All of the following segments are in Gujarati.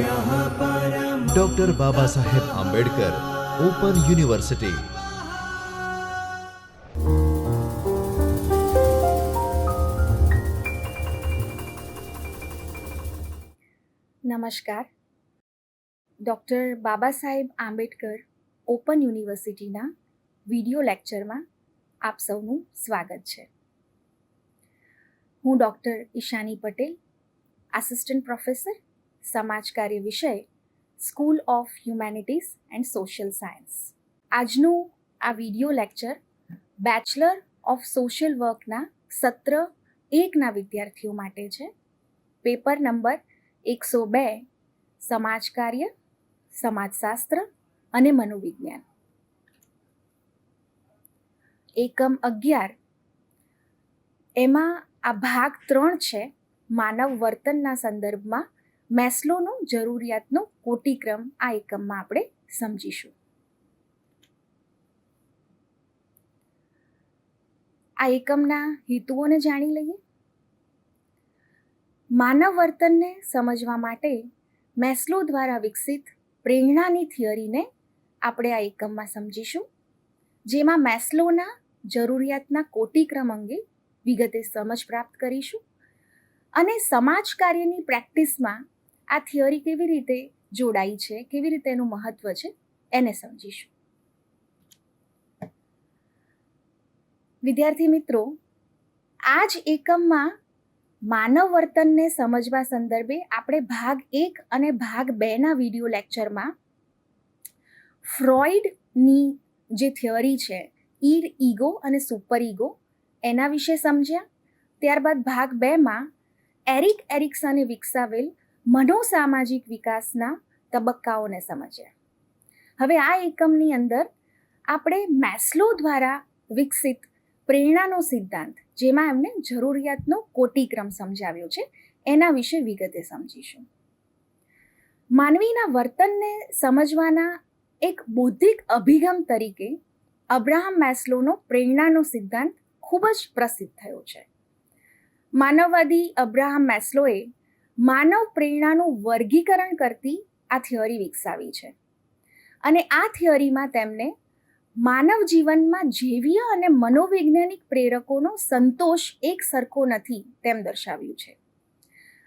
Doctor Baba Saheb Ambedkar open university નમસ્કાર. ડૉક્ટર બાબા સાહેબ આંબેડકર ઓપન યુનિવર્સિટીના વિડિયો લેક્ચરમાં આપ સૌનું સ્વાગત છે. હું doctor Ishani Patel assistant professor સમાજ કાર્ય વિષય school of humanities and social science આજનું આ video lecture bachelor of social વર્કના સત્ર એકના વિદ્યાર્થીઓ માટે છે. પેપર નંબર એકસો બે સમાજ કાર્ય સમાજશાસ્ત્ર અને મનોવિજ્ઞાન. એકમ અગિયાર. એમાં આ ભાગ ત્રણ છે, માનવ વર્તનના સંદર્ભમાં મેસ્લોનો જરૂરિયાતનો કોટિક્રમ આ એકમમાં આપણે સમજીશું. આ એકમના હેતુઓને જાણી લઈએ. માનવ વર્તનને સમજવા માટે મેસ્લો દ્વારા વિકસિત પ્રેરણાની થિયરીને આપણે આ એકમમાં સમજીશું, જેમાં મેસ્લોના જરૂરિયાતના કોટિક્રમ અંગે વિગતે સમજ પ્રાપ્ત કરીશું અને સમાજ કાર્યની પ્રેક્ટિસમાં આ થિયરી કેવી રીતે જોડાઈ છે? કેવી રીતે એનું મહત્વ છે? એને સમજીશું. વિદ્યાર્થી મિત્રો આ જ એકમમાં માનવ વર્તનને સમજવા સંદર્ભે આપણે ભાગ એક અને ભાગ બેના વીડિયો લેક્ચરમાં ફ્રોઈડની જે થિયરી છે, ઈડ ઈગો અને સુપર ઈગો, એના વિશે સમજ્યા. ત્યારબાદ ભાગ બેમાં એરિક એરિક્સને વિકસાવેલ મનોસામાજિક વિકાસના તબક્કાઓને સમજ્યા. હવે આ એકમની અંદર આપણે મેસ્લો દ્વારા વિકસિત પ્રેરણાનો સિદ્ધાંત, જેમાં એમને જરૂરિયાતનો કોટિક્રમ સમજાવ્યો છે, એના વિશે વિગતે સમજીશું. માનવીના વર્તનને સમજવાના એક બૌદ્ધિક અભિગમ તરીકે અબ્રાહમ મેસ્લોનો પ્રેરણાનો સિદ્ધાંત ખૂબ જ પ્રસિદ્ધ થયો છે. માનવવાદી અબ્રાહમ મેસ્લોએ માનવ પ્રેરણાનું વર્ગીકરણ કરતી આ થિયરી વિકસાવી છે. અને આ થિયરીમાં તેમને માનવ જીવનમાં જૈવીય અને મનોવૈજ્ઞાનિક પ્રેરકોનો સંતોષ એક સરખો નથી તેમ દર્શાવ્યું છે.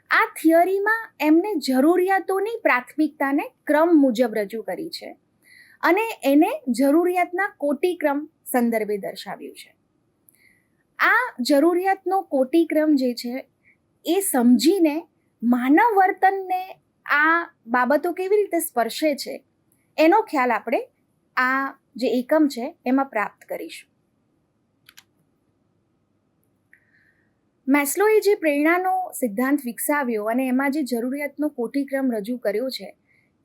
આ થિયરીમાં એમને જરૂરિયાતોની પ્રાથમિકતાને ક્રમ મુજબ રજૂ કરી છે અને એને જરૂરિયાતના કોટિક્રમ સંદર્ભે દર્શાવ્યું છે. આ જરૂરિયાતનો કોટિક્રમ જે છે એ સમજીને માનવ વર્તનને આ બાબતો કેવી રીતે સ્પર્શે છે, એનો ખ્યાલ આપણે આ જે એકમ છે એમાં પ્રાપ્ત કરીશું. મેસ્લોએ જે પ્રેરણાનો સિદ્ધાંત વિકસાવ્યો અને એમાં જે જરૂરિયાતનો કોટિક્રમ રજૂ કર્યો છે,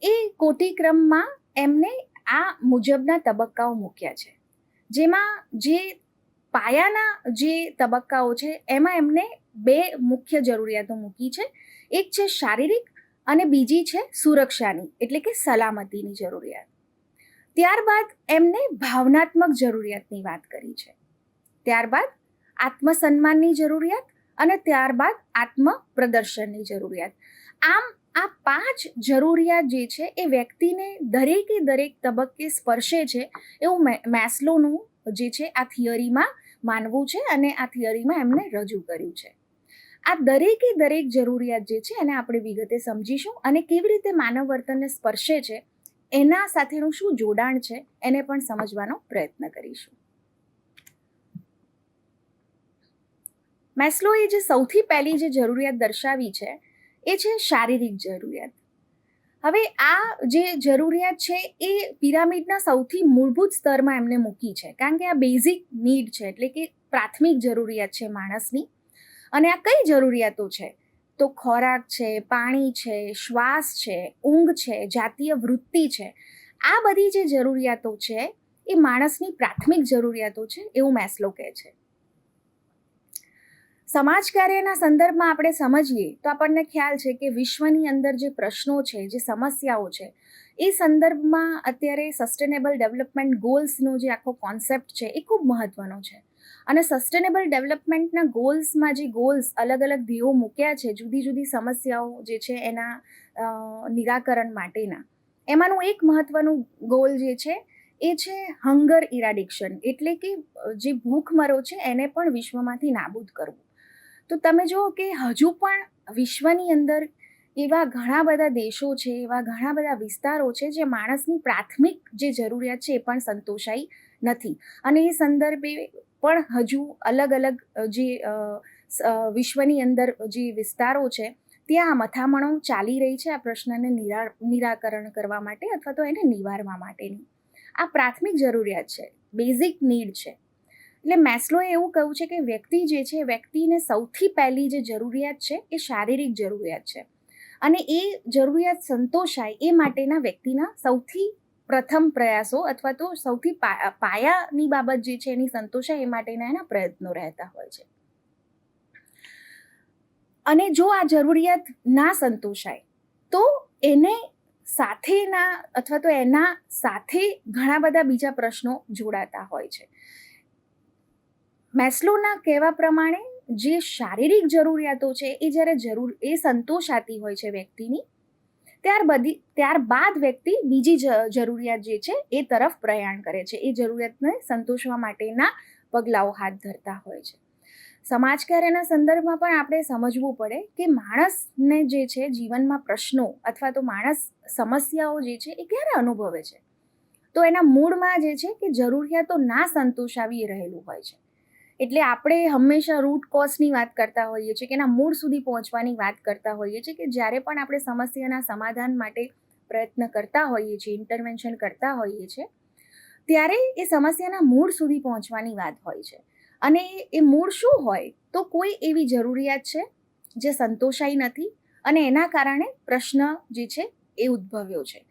એ કોટિક્રમમાં એમને આ મુજબના તબક્કાઓ મૂક્યા છે. જેમાં જે પાયાના જે તબક્કાઓ છે, એમાં એમને બે મુખ્ય જરૂરિયાતો મૂકી છે એક છે શારીરિક અને બીજી છે સુરક્ષાની, એટલે કે સલામતીની જરૂરિયાત. ત્યારબાદ એમને ભાવનાત્મક જરૂરિયાતની વાત કરી છે. ત્યારબાદ આત્મસન્માનની જરૂરિયાત અને ત્યારબાદ આત્મ પ્રદર્શનની જરૂરિયાત. આમ આ પાંચ જરૂરિયાત જે છે એ વ્યક્તિને દરેકે દરેક તબક્કે સ્પર્શે છે એવું મેસ્લોનું જે છે આ થિયરીમાં માનવું છે અને આ થિયરીમાં એમને રજૂ કર્યું છે. આ દરેકે દરેક જરૂરિયાત જે છે એને આપણે વિગતે સમજીશું અને કેવી રીતે માનવ વર્તનને સ્પર્શે છે, એના સાથેનું શું જોડાણ છે, એને પણ સમજવાનો પ્રયત્ન કરીશું. મેસ્લોએ જે સૌથી પહેલી જે જરૂરિયાત દર્શાવી છે, એ છે શારીરિક જરૂરિયાત. હવે આ જે જરૂરિયાત છે, એ પિરામિડના સૌથી મૂળભૂત સ્તરમાં એમને મૂકી છે. કારણ કે આ બેઝિક નીડ છે, એટલે કે પ્રાથમિક જરૂરિયાત છે માણસની. અને આ કઈ જરૂરિયાતો છે? તો ખોરાક છે, પાણી છે, શ્વાસ છે, ઊંઘ છે, જાતીય વૃત્તિ છે. આ બધી જે જરૂરિયાતો છે એ માણસની પ્રાથમિક જરૂરિયાતો છે એવું મેસ્લો કહે છે. સમાજ કાર્યના સંદર્ભમાં આપણે સમજીએ તો આપણને ખ્યાલ છે કે વિશ્વની અંદર જે પ્રશ્નો છે, જે સમસ્યાઓ છે, એ સંદર્ભમાં અત્યારે સસ્ટેનેબલ ડેવલપમેન્ટ ગોલ્સનો જે આખો કોન્સેપ્ટ છે એ ખૂબ મહત્વનો છે. અને સસ્ટેનેબલ ડેવલપમેન્ટના ગોલ્સમાં જે ગોલ્સ અલગ અલગ ધ્યેયો મૂક્યા છે, જુદી જુદી સમસ્યાઓ જે છે એના નિરાકરણ માટેના. એમાંનું એક મહત્ત્વનું ગોલ જે છે એ છે હંગર ઇરાડિક્શન એટલે કે જે ભૂખમરો છે એને પણ વિશ્વમાંથી નાબૂદ કરવું. તો તમે જુઓ કે હજુ પણ વિશ્વની અંદર એવા ઘણા બધા દેશો છે, એવા ઘણા બધા વિસ્તારો છે જે માણસની પ્રાથમિક જે જરૂરિયાત છે એ પણ સંતોષાઈ નથી. અને એ સંદર્ભે પણ હજુ અલગ અલગ જે વિશ્વની અંદર જે વિસ્તારો છે, ત્યાં આ મથામણો ચાલી રહી છે આ પ્રશ્નને નિરા, નિરાકરણ કરવા માટે અથવા તો એને નિવારવા માટેની. આ પ્રાથમિક જરૂરિયાત છે, બેઝિક નીડ છે. એટલે મેસ્લોએ એવું કહ્યું છે કે વ્યક્તિ જે છે, વ્યક્તિને સૌથી પહેલી જે જરૂરિયાત છે એ શારીરિક જરૂરિયાત છે. અને એ જરૂરિયાત સંતોષાય એ માટેના વ્યક્તિના સૌથી પ્રથમ પ્રયાસો અથવા તો સૌથી પાયાની બાબત જે છે એની સંતોષાય એ માટેના એના પ્રયત્નો રહેતા હોય છે. અને જો આ જરૂરિયાત ના સંતોષાય, તો એને સાથેના અથવા તો એના સાથે ઘણા બધા બીજા પ્રશ્નો જોડાતા હોય છે. મેસ્લોના કહેવા પ્રમાણે જે શારીરિક જરૂરિયાતો છે એ જ્યારે જરૂર, એ સંતોષાતી હોય છે વ્યક્તિની ત્યાર બધી ત્યારબાદ વ્યક્તિ બીજી જરૂરિયાત જે છે એ તરફ પ્રયાણ કરે છે. એ જરૂરિયાતને સંતોષવા માટેના પગલાઓ હાથ ધરતા હોય છે. સમાજ કાર્યના સંદર્ભમાં પણ આપણે સમજવું પડે કે માણસને જે છે જીવનમાં પ્રશ્નો અથવા તો માણસ સમસ્યાઓ જે છે એ ક્યારે અનુભવે છે? તો એના મૂળમાં જે છે કે જરૂરિયાતો ના સંતોષાવી રહેલું હોય છે. એટલે આપણે હંમેશા રૂટ કોઝની વાત કરતા હોઈએ છીએ કે એના મૂળ સુધી પહોંચવાની વાત કરતા હોઈએ છીએ કે જ્યારે પણ આપણે સમસ્યાના સમાધાન માટે પ્રયત્ન કરતા હોઈએ છીએ ઇન્ટરવેન્શન કરતા હોઈએ છીએ, ત્યારે એ સમસ્યાના મૂળ સુધી પહોંચવાની વાત હોય છે. અને એ મૂળ શું હોય તો કોઈ એવી જરૂરિયાત છે જે સંતોષાઈ નથી અને એના કારણે પ્રશ્ન જે છે એ ઉદ્ભવ્યો છે.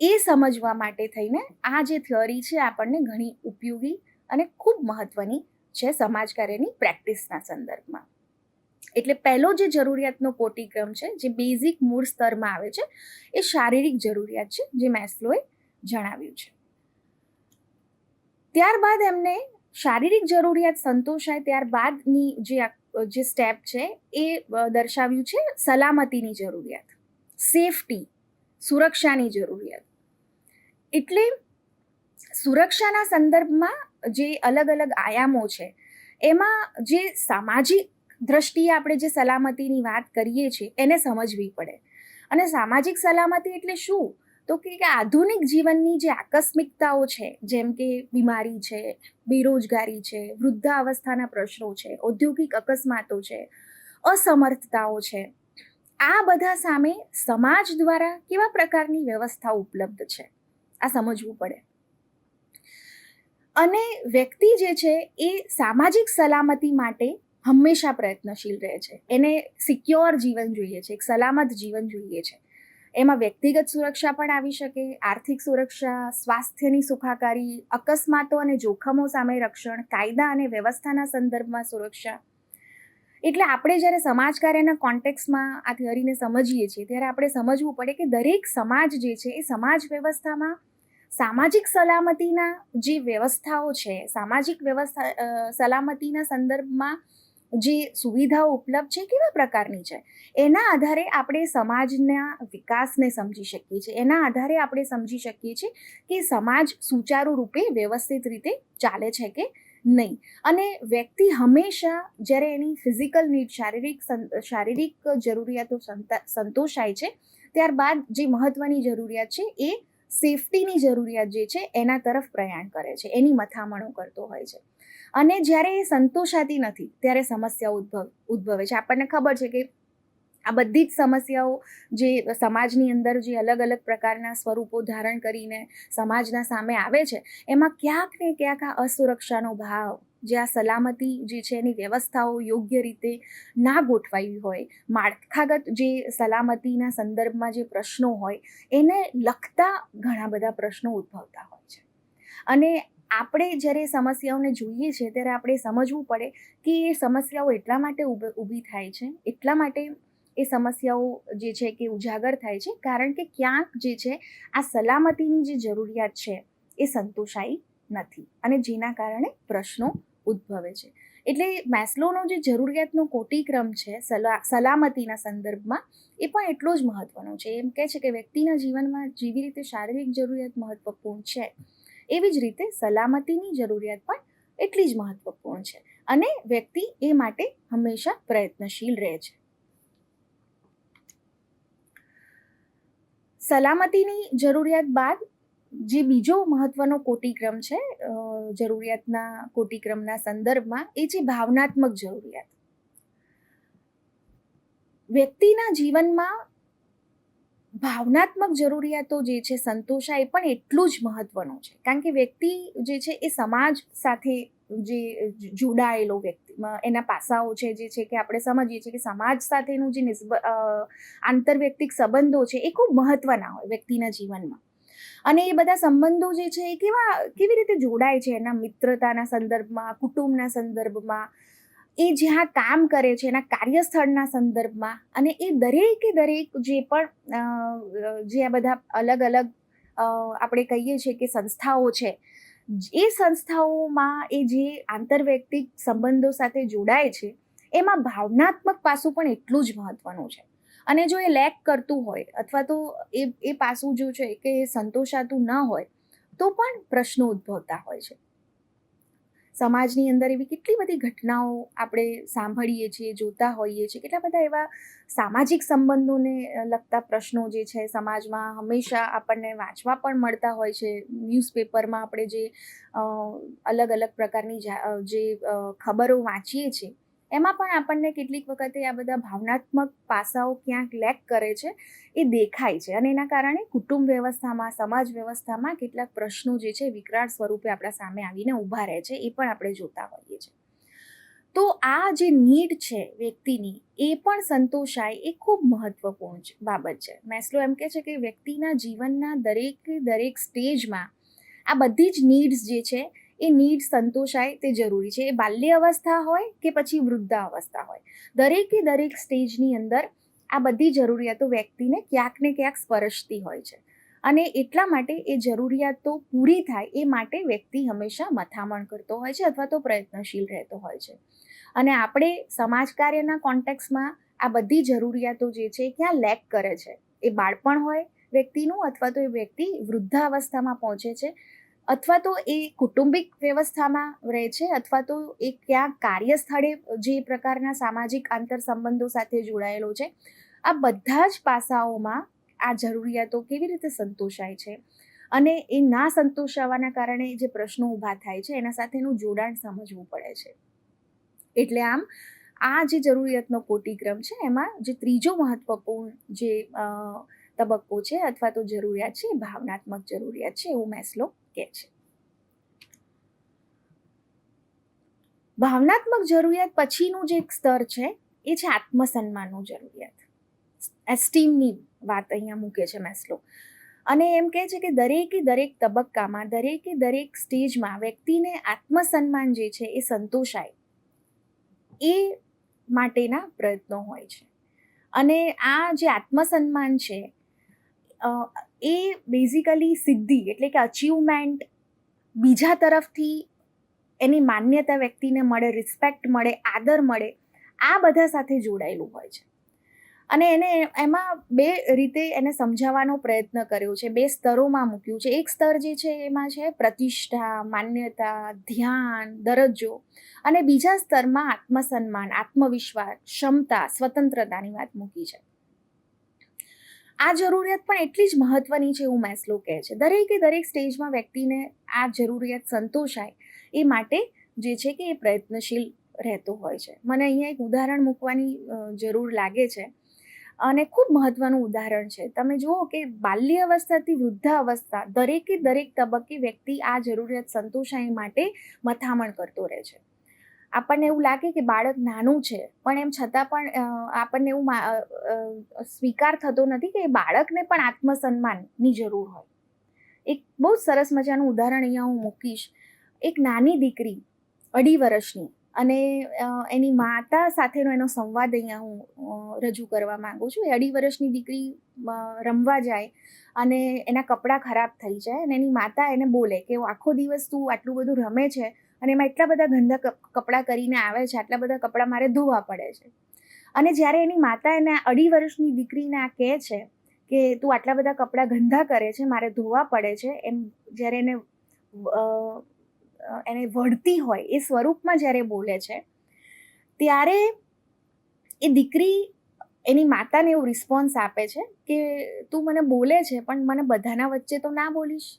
એ સમજવા માટે થઈને આ જે થિયરી છે આપણને ઘણી ઉપયોગી અને ખૂબ મહત્વની છે સમાજ કાર્યની પ્રેક્ટિસના સંદર્ભમાં. એટલે પહેલો જે જરૂરિયાતનો કોટિક્રમ છે, જે બેઝિક મૂળ સ્તરમાં આવે છે, એ શારીરિક જરૂરિયાત છે, જે મેસ્લોએ જણાવ્યું છે. ત્યારબાદ એમને શારીરિક જરૂરિયાત સંતોષાય ત્યારબાદની જે જે સ્ટેપ છે, એ દર્શાવ્યું છે સલામતીની જરૂરિયાત, સેફટી, સુરક્ષાની જરૂરિયાત. એટલે સુરક્ષાના સંદર્ભમાં જે અલગ અલગ આયામો છે, એમાં જે સામાજિક દ્રષ્ટિએ આપણે જે સલામતીની વાત કરીએ છીએ, એને સમજવી પડે. અને સામાજિક સલામતી એટલે શું? તો કે આધુનિક જીવનની જે આકસ્મિકતાઓ છે, જેમ કે બીમારી છે, બેરોજગારી છે, વૃદ્ધાવસ્થાના પ્રશ્નો છે, ઔદ્યોગિક અકસ્માતો છે, અસમર્થતાઓ છે, આ બધા સામે સમાજ દ્વારા કેવા પ્રકારની વ્યવસ્થા ઉપલબ્ધ છે? આ સમજવું પડે. અને વ્યક્તિ જે છે એ સામાજિક સલામતી માટે હંમેશા પ્રયત્નશીલ રહે છે. એને સિક્યોર જીવન જોઈએ છે, એક સલામત જીવન જોઈએ છે. એમાં વ્યક્તિગત સુરક્ષા પણ આવી શકે, આર્થિક સુરક્ષા, સ્વાસ્થ્યની સુખાકારી, અકસ્માતો અને જોખમો સામે રક્ષણ, કાયદા અને વ્યવસ્થાના સંદર્ભમાં સુરક્ષા. એટલે આપણે જ્યારે સમાજ કાર્યના કોન્ટેક્સમાં આ થિયરીને સમજીએ છીએ, ત્યારે આપણે સમજવું પડે કે દરેક સમાજ જે છે એ સમાજ વ્યવસ્થામાં સામાજિક સલામતીના જે વ્યવસ્થાઓ છે, સામાજિક વ્યવસ્થા સલામતીના સંદર્ભમાં જે સુવિધાઓ ઉપલબ્ધ છે, કેવા પ્રકારની છે? એના આધારે આપણે સમાજના વિકાસને સમજી શકીએ છીએ. એના આધારે આપણે સમજી શકીએ છીએ કે સમાજ સુચારુ રૂપે વ્યવસ્થિત રીતે ચાલે છે કે નહીં. અને વ્યક્તિ હંમેશા જ્યારે એની ફિઝિકલ નીડ, શારીરિક શારીરિક જરૂરિયાતો સંતા- સંતોષાય છે, ત્યારબાદ જે મહત્ત્વની જરૂરિયાત છે એ સેફટીની જરૂરિયાત જે છે એના તરફ પ્રયાણ કરે છે, એની મથામણો કરતો હોય છે. અને જ્યારે એ સંતોષાતી નથી, ત્યારે સમસ્યાઓ ઉદ્ભવ, ઉદ્ભવે છે. આપણને ખબર છે કે આ બધી જ સમસ્યાઓ જે સમાજની અંદર જે અલગ અલગ પ્રકારના સ્વરૂપો ધારણ કરીને સમાજના સામે આવે છે, એમાં ક્યાંક ને ક્યાંક આ અસુરક્ષાનો ભાવ જે આ સલામતી જે છે એની વ્યવસ્થાઓ યોગ્ય રીતે ના ગોઠવાઈ હોય, માળખાગત જે સલામતીના સંદર્ભમાં જે પ્રશ્નો હોય, એને લગતા ઘણા બધા પ્રશ્નો ઉદ્ભવતા હોય છે. અને આપણે જ્યારે સમસ્યાઓને જોઈએ છીએ ત્યારે આપણે સમજવું પડે કે એ સમસ્યાઓ એટલા માટે ઊભી થાય છે, એટલા માટે એ સમસ્યાઓ જે છે કે ઉજાગર થાય છે, કારણ કે ક્યાંક જે છે, આ સલામતીની જે જરૂરિયાત છે એ સંતોષાઈ નથી અને જેના કારણે પ્રશ્નો ઉદ્ભવે છે. એટલે મેસ્લોનો જે જરૂરિયાતનો કોટિક્રમ છે, સલા, સલામતીના સંદર્ભમાં, એ પણ એટલો જ મહત્વનો છે. એમ કહે છે કે વ્યક્તિના જીવનમાં જેવી રીતે શારીરિક જરૂરિયાત મહત્વપૂર્ણ છે, એવી જ રીતે સલામતીની જરૂરિયાત પણ એટલી જ મહત્વપૂર્ણ છે. અને વ્યક્તિ એ માટે હંમેશા પ્રયત્નશીલ રહે છે. સલામતીની જરૂરિયાત બાદ જે બીજો મહત્વનો કોટિક્રમ છે જરૂરિયાતના કોટિક્રમના સંદર્ભમાં એ છે ભાવનાત્મક જરૂરિયાત. વ્યક્તિના જીવનમાં ભાવનાત્મક જરૂરિયાતો જે છે સંતોષાય પણ એટલું જ મહત્વનું છે. કારણ કે વ્યક્તિ જે છે એ સમાજ સાથે જે જોડાયેલો વ્યક્તિ એના પાસાઓ છે જે છે કે આપણે સમજીએ છીએ કે સમાજ સાથેનું જે નિસ્બ આંતરવ્યક્તિક સંબંધો છે એ ખૂબ મહત્વના હોય વ્યક્તિના જીવનમાં. અને એ બધા સંબંધો જે છે એ કેવા, કેવી રીતે જોડાય છે એના મિત્રતાના સંદર્ભમાં, કુટુંબના સંદર્ભમાં? એ જ્યાં કામ કરે છે, એના કાર્યસ્થળના સંદર્ભમાં? અને એ દરેકે દરેક જે પણ જે આ બધા અલગ અલગ આપણે કહીએ છીએ કે સંસ્થાઓ છે, એ સંસ્થાઓમાં એ જે આંતરવ્યક્તિક સંબંધો સાથે જોડાય છે, એમાં ભાવનાત્મક પાસું પણ એટલું જ મહત્વનું છે. અને જો એ લેક કરતું હોય, અથવા તો એ એ પાસું જો છે કે એ સંતોષાતું ન હોય, તો પણ પ્રશ્નો ઉદ્ભવતા હોય છે. સમાજની અંદર એવી કેટલી બધી ઘટનાઓ આપણે સાંભળીએ છીએ, જોતા હોઈએ છીએ, કેટલા બધા એવા સામાજિક સંબંધોને લગતા પ્રશ્નો જે છે સમાજમાં હંમેશા આપણને વાંચવા પણ મળતા હોય છે. ન્યૂઝપેપરમાં આપણે જે અલગ અલગ પ્રકારની જા- ખબરો વાંચીએ છીએ એમાં પણ આપણને કેટલીક વખતે આ બધા ભાવનાત્મક પાસાઓ ક્યાંક લેક કરે છે, એ દેખાય છે. અને એના કારણે કુટુંબ વ્યવસ્થામાં, સમાજ વ્યવસ્થામાં કેટલાક પ્રશ્નો જે છે, વિકરાળ સ્વરૂપે આપણા સામે આવીને ઊભા રહે છે, એ પણ આપણે જોતા હોઈએ છીએ. તો આ જે નીડ છે વ્યક્તિની, એ પણ સંતોષાય, એ ખૂબ મહત્વપૂર્ણ બાબત છે. મેસ્લો એમ કહે છે કે વ્યક્તિના જીવનના દરેક દરેક સ્ટેજમાં આ બધી જ નીડ્સ જે છે એ નીડ સંતોષાય તે જરૂરી છે. એ બાલ્ય અવસ્થા હોય કે પછી વૃદ્ધા અવસ્થા હોય. દરેકે દરેક સ્ટેજની અંદર આ બધી જરૂરિયાતો વ્યક્તિને ક્યાંક ને ક્યાંક સ્પર્શતી હોય છે. અને એટલા માટે એ જરૂરિયાતો પૂરી થાય એ માટે વ્યક્તિ હંમેશા મથામણ કરતો હોય છે અથવા તો પ્રયત્નશીલ રહેતો હોય છે. અને આપણે સમાજ કાર્યના કોન્ટેક્સમાં આ બધી જરૂરિયાતો જે છે ક્યાં લેક કરે છે? એ બાળપણ હોય વ્યક્તિનું અથવા તો એ વ્યક્તિ વૃદ્ધાવસ્થામાં પહોંચે છે. અથવા તો એ કુટુંબિક વ્યવસ્થામાં રહે છે, અથવા તો એ ક્યાં કાર્યસ્થળે જે પ્રકારના સામાજિક આંતર સંબંધો સાથે જોડાયેલો છે, આ બધા જ પાસાઓમાં આ જરૂરિયાતો કેવી રીતે સંતોષાય છે? અને એ ના સંતોષાવાના કારણે જે પ્રશ્નો ઊભા થાય છે, એના સાથેનું જોડાણ સમજવું પડે છે. એટલે આમ, આ જે જરૂરિયાતનો કોટિક્રમ છે, એમાં જે ત્રીજો મહત્વપૂર્ણ જે તબક્કો છે, અથવા તો જરૂરિયાત છે ભાવનાત્મક જરૂરિયાત છે, એવું મેસ્લો કહે છે. ભાવનાત્મક જરૂરિયાત પછીનું જે એક સ્તર છે, એ છે આત્મસન્માનનું જરૂરિયાત. એસ્ટીમની વાત અહીંયા મૂકે છે મેસ્લો. અને એમ કહે છે કે દરેકે દરેક તબક્કામાં, દરેકે દરેક સ્ટેજમાં વ્યક્તિને આત્મસન્માન જે છે એ સંતોષાય એ માટેના પ્રયત્નો હોય છે. અને આ જે આત્મસન્માન છે એ બેઝિકલી સિદ્ધિ એટલે કે અચીવમેન્ટ બીજા તરફથી એની માન્યતા વ્યક્તિને મળે રિસ્પેક્ટ મળે, આદર મળે, આ બધા સાથે જોડાયેલું હોય છે. અને એને એમાં બે રીતે એને સમજાવવાનો પ્રયત્ન કર્યો છે, બે સ્તરોમાં મૂક્યું છે. એક સ્તર જે છે એમાં છે પ્રતિષ્ઠા, માન્યતા, ધ્યાન, દરજ્જો અને બીજા સ્તરમાં આત્મસન્માન, આત્મવિશ્વાસ, ક્ષમતા, સ્વતંત્રતાની વાત મૂકી છે. આ જરૂરિયાત પણ એટલી જ મહત્વની છે એવું મેસ્લો કહે છે. દરેકે દરેક સ્ટેજમાં વ્યક્તિને આ જરૂરિયાત સંતોષાય એ માટે જે છે કે એ પ્રયત્નશીલ રહેતો હોય છે. મને અહીંયા એક ઉદાહરણ મૂકવાની જરૂર લાગે છે અને ખૂબ મહત્વનું ઉદાહરણ છે. તમે જુઓ કે બાલ્ય અવસ્થાથી વૃદ્ધાવસ્થા દરેકે દરેક તબક્કે વ્યક્તિ આ જરૂરિયાત સંતોષાય માટે મથામણ કરતો રહે છે. આપણને એવું લાગે કે બાળક નાનું છે, પણ એમ છતાં પણ આપણને એવું સ્વીકાર થતો નથી કે એ બાળકને પણ આત્મસન્માનની જરૂર હોય. એક બહુ સરસ મજાનું ઉદાહરણ અહીંયા હું મૂકીશ. એક નાની દીકરી, અઢી વર્ષની, અને એની માતા સાથેનો એનો સંવાદ અહીંયા હું રજૂ કરવા માગું છું. એ અઢી વર્ષની દીકરી રમવા જાય, અને એના કપડાં ખરાબ થઈ જાય, અને એની માતા એને બોલે કે આખો દિવસ તું આટલું બધું રમે છે અને એમાં એટલા બધા ગંદા કપડાં કરીને આવે છે, આટલા બધા કપડાં મારે ધોવા પડે છે. અને જ્યારે એની માતા એને અઢી વર્ષની દીકરીને આ કહે છે કે તું આટલા બધા કપડાં ગંદા કરે છે, મારે ધોવા પડે છે, એમ જ્યારે એને એને વળતી હોય, એ સ્વરૂપમાં જ્યારે બોલે છે, ત્યારે એ દીકરી એની માતાને એવું રિસ્પોન્સ આપે છે કે તું મને બોલે છે, પણ મને બધાના વચ્ચે તો ના બોલીશ.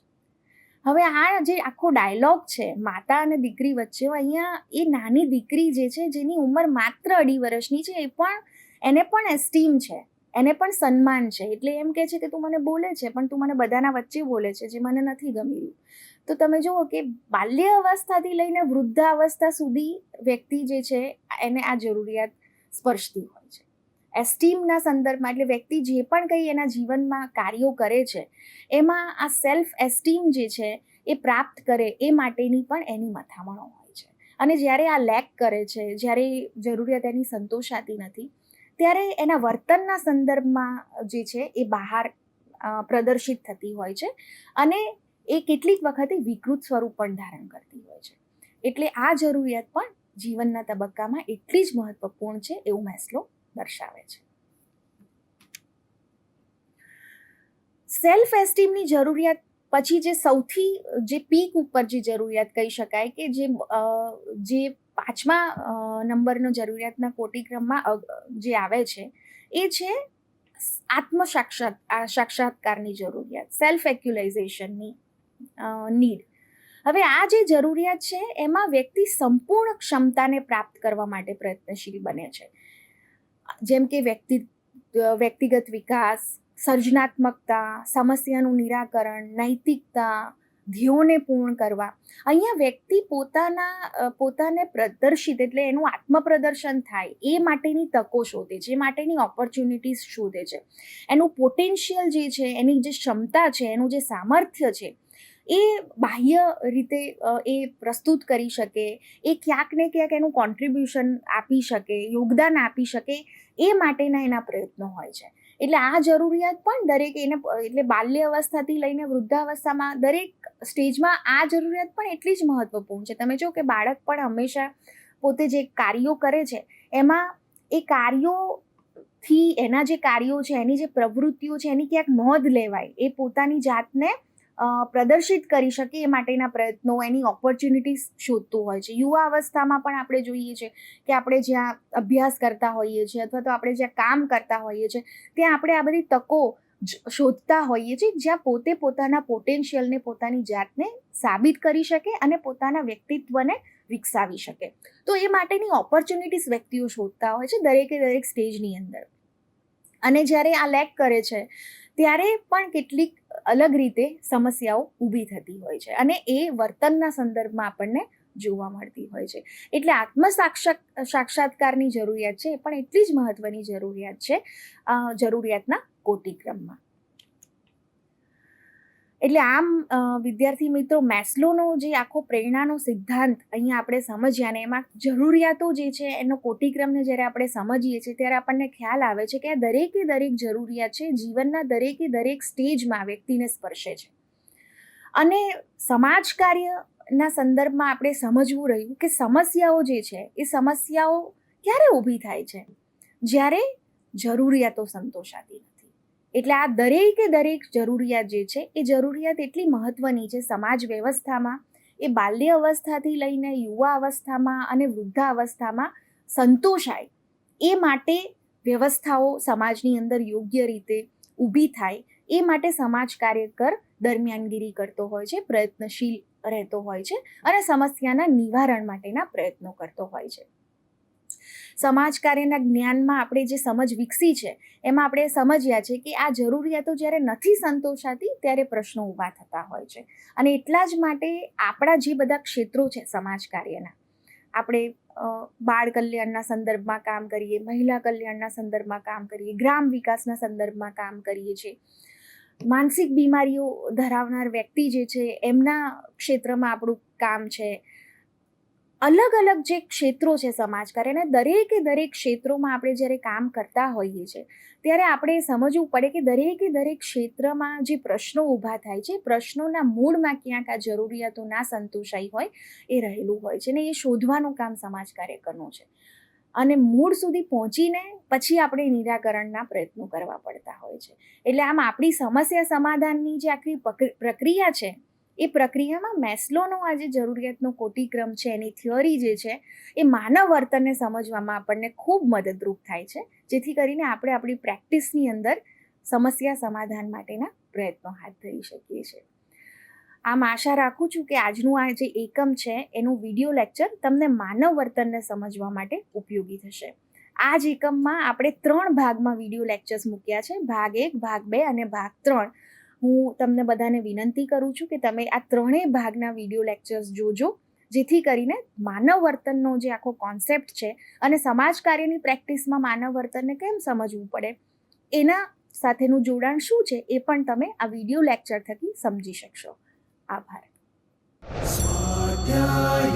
હવે આ જે આખો ડાયલોગ છે, માતા અને દીકરી વચ્ચે અહીંયા એ નાની દીકરી જે છે, જેની ઉંમર માત્ર અઢી વર્ષની છે, એ પણ, એને પણ એસ્ટીમ છે. એને પણ સન્માન છે. એટલે એમ કહે છે કે તું મને બોલે છે, પણ તું મને બધાના વચ્ચે બોલે છે, જે મને નથી ગમી રહ્યું. તો તમે જુઓ કે બાલ્ય અવસ્થાથી લઈને વૃદ્ધાવસ્થા સુધી વ્યક્તિ જે છે, એને આ જરૂરિયાત સ્પર્શતી હોય. એસ્ટીમના સંદર્ભમાં, એટલે વ્યક્તિ જે પણ કંઈ એના જીવનમાં કાર્યો કરે છે, એમાં આ સેલ્ફ એસ્ટીમ જે છે, એ પ્રાપ્ત કરે એ માટેની પણ એની મથામણો હોય છે. અને જ્યારે આ લેક કરે છે, જ્યારે જરૂરિયાત એની સંતોષાતી નથી, ત્યારે એના વર્તનના સંદર્ભમાં જે છે, એ બહાર પ્રદર્શિત થતી હોય છે અને એ કેટલીક વખતે વિકૃત સ્વરૂપ પણ ધારણ કરતી હોય છે. એટલે આ જરૂરિયાત પણ જીવનના તબક્કામાં એટલી જ મહત્વપૂર્ણ છે એવું મેસ્લો દર્શાવે છે. સેલ્ફ એસ્ટીમની જરૂરિયાત પછી જે સૌથી, જે પીક ઉપર જે જરૂરિયાત કહી શકાય કે જે જે પાંચમા નંબરનો જરૂરિયાતના કોટિક્રમમાં જે આવે છે, એ છે આત્મ સાક્ષાત સાક્ષાત્કારની જરૂરિયાત સેલ્ફ એક્યુલાઇઝેશનની નીડ હવે આ જે જરૂરિયાત છે, એમાં વ્યક્તિ સંપૂર્ણ ક્ષમતાને પ્રાપ્ત કરવા માટે પ્રયત્નશીલ બને છે. જેમ કે વ્યક્તિ વ્યક્તિગત વિકાસ, સર્જનાત્મકતા, સમસ્યાનું નિરાકરણ, નૈતિકતા ધ્યેયોને પૂર્ણ કરવા. અહીંયા વ્યક્તિ પોતાના પોતાને પ્રદર્શિત એટલે એનું આત્મપ્રદર્શન થાય, એ માટેની તકો શોધે છે માટેની ઓપોર્ચ્યુનિટીઝ શોધે છે. એનું પોટેન્શિયલ જે છે, એની જે ક્ષમતા છે, એનું જે સામર્થ્ય છે, એ બાહ્ય રીતે એ પ્રસ્તુત કરી શકે, એ ક્યાંક ને ક્યાંક એનું કોન્ટ્રીબ્યુશન આપી શકે, યોગદાન આપી શકે એ માટેના એના પ્રયત્નો હોય છે. એટલે આ જરૂરિયાત પણ દરેક એને એટલે બાલ્ય અવસ્થાથી લઈને વૃદ્ધાવસ્થામાં દરેક સ્ટેજમાં આ જરૂરિયાત પણ એટલી જ મહત્વપૂર્ણ છે. તમે જો કે બાળક પણ હંમેશા પોતે જે કાર્યો કરે છે, એમાં એ કાર્યોથી એના જે કાર્યો છે, એની જે પ્રવૃત્તિઓ છે, એની ક્યાંક નોંધ લેવાય એ પોતાની જાતને પ્રદર્શિત કરી શકે એ માટેના પ્રયત્નો, એની ઓપોર્ચ્યુનિટીઝ શોધતું હોય છે. યુવા અવસ્થામાં પણ આપણે જોઈએ છીએ કે આપણે જ્યાં અભ્યાસ કરતા હોઈએ છીએ અથવા તો આપણે જ્યાં કામ કરતા હોઈએ છીએ, ત્યાં આપણે આ બધી તકો શોધતા હોઈએ છીએ, જ્યાં પોતે પોતાના પોટેન્શિયલને પોતાની જાતને સાબિત કરી શકે અને પોતાના વ્યક્તિત્વને વિકસાવી શકે. તો એ માટેની ઓપોર્ચ્યુનિટીઝ વ્યક્તિઓ શોધતા હોય છે દરેકે દરેક સ્ટેજની અંદર. અને જ્યારે આ લેક કરે છે, ત્યારે પણ કેટલીક અલગ રીતે સમસ્યાઓ ઊભી થતી હોય છે અને એ વર્તનના સંદર્ભમાં આપણને જોવા મળતી હોય છે. એટલે આત્મ સાક્ષાત સાક્ષાત્કારની જરૂરિયાત છે એ પણ એટલી જ મહત્વની જરૂરિયાત છે જરૂરિયાતના કોટિક્રમમાં. એટલે આમ વિદ્યાર્થી મિત્રો, મેસ્લોનો જે આખો પ્રેરણાનો સિદ્ધાંત અહીંયા આપણે સમજ્યા ને એમાં જરૂરિયાતો જે છે, એનો કોટિક્રમને જ્યારે આપણે સમજીએ છીએ, ત્યારે આપણને ખ્યાલ આવે છે કે આ દરેકે દરેક જરૂરિયાત છે, જીવનના દરેકે દરેક સ્ટેજમાં વ્યક્તિને સ્પર્શે છે. અને સમાજ કાર્યના સંદર્ભમાં આપણે સમજવું રહ્યું કે સમસ્યાઓ જે છે, એ સમસ્યાઓ ક્યારે ઊભી થાય છે? જ્યારે જરૂરિયાતો સંતોષાતી એટલે આ દરેકે દરેક જરૂરિયાત જે છે, એ જરૂરિયાત એટલી મહત્વની છે સમાજ વ્યવસ્થામાં. એ બાલ્ય અવસ્થાથી લઈને યુવા અવસ્થામાં અને વૃદ્ધા અવસ્થામાં સંતોષાય. એ માટે વ્યવસ્થાઓ સમાજની અંદર યોગ્ય રીતે ઊભી થાય. એ માટે સમાજ કાર્યકર દરમિયાનગીરી કરતો હોય છે, પ્રયત્નશીલ રહેતો હોય છે અને સમસ્યાના નિવારણ માટેના પ્રયત્નો કરતો હોય છે. સમાજ કાર્યના જ્ઞાનમાં આપણે જે સમજ વિકસી છે, એમાં આપણે સમજ્યા છે કે આ જરૂરિયાતો જ્યારે નથી સંતોષાતી, ત્યારે પ્રશ્નો ઊભા થતા હોય છે. અને એટલા જ માટે આપણા જે બધા ક્ષેત્રો છે સમાજ કાર્યના, આપણે બાળ કલ્યાણના સંદર્ભમાં કામ કરીએ, મહિલા કલ્યાણના સંદર્ભમાં કામ કરીએ, ગ્રામ વિકાસના સંદર્ભમાં કામ કરીએ છીએ. માનસિક બીમારીઓ ધરાવનાર વ્યક્તિ જે છે, એમના ક્ષેત્રમાં આપણું કામ છે અલગ અલગ જે ક્ષેત્રો છે સમાજ કાર્ય અને દરેકે દરેક ક્ષેત્રોમાં આપણે જ્યારે કામ કરતા હોઈએ છીએ ત્યારે આપણે સમજવું પડે કે દરેકે દરેક ક્ષેત્રમાં જે પ્રશ્નો ઊભા થાય છે, પ્રશ્નોના મૂળમાં ક્યાંક આ જરૂરિયાતો ના સંતોષાઈ હોય એ રહેલું હોય છે ને એ શોધવાનું કામ સમાજ કાર્યકરનું છે. અને મૂળ સુધી પહોંચીને પછી આપણે નિરાકરણના પ્રયત્નો કરવા પડતા હોય છે. એટલે આમ આપણી સમસ્યા સમાધાનની જે આખી પ્રક્રિયા છે એ પ્રક્રિયામાં મેસ્લોનો આ જે જરૂરિયાતનો કોટિક્રમ છે, એની થિયરી જે છે, એ માનવ વર્તનને સમજવામાં આપણને ખૂબ મદદરૂપ થાય છે, જેથી કરીને આપણે આપણી પ્રેક્ટિસની અંદર સમસ્યા સમાધાન માટેના પ્રયત્નો હાથ ધરી શકીએ છીએ. આમ આશા રાખું છું કે આજનું આ જે એકમ છે, એનું વીડિયો લેક્ચર તમને માનવ વર્તનને સમજવા માટે ઉપયોગી થશે. આ જ એકમમાં આપણે ત્રણ ભાગમાં વીડિયો લેક્ચર્સ મૂક્યા છે, ભાગ એક, ભાગ બે અને ભાગ ત્રણ. હું તમને બધાને વિનંતી કરું છું કે તમે આ ત્રણેય ભાગના વીડિયો લેક્ચર્સ જોજો, જેથી કરીને માનવ વર્તનનો જે આખો કોન્સેપ્ટ છે અને સમાજ કાર્યની પ્રેક્ટિસમાં માનવ વર્તનને કેમ સમજવું પડે? એના સાથેનું જોડાણ શું છે એ પણ તમે આ વીડિયો લેક્ચર થકી સમજી શકશો. આભાર. સ્વાધ્યાય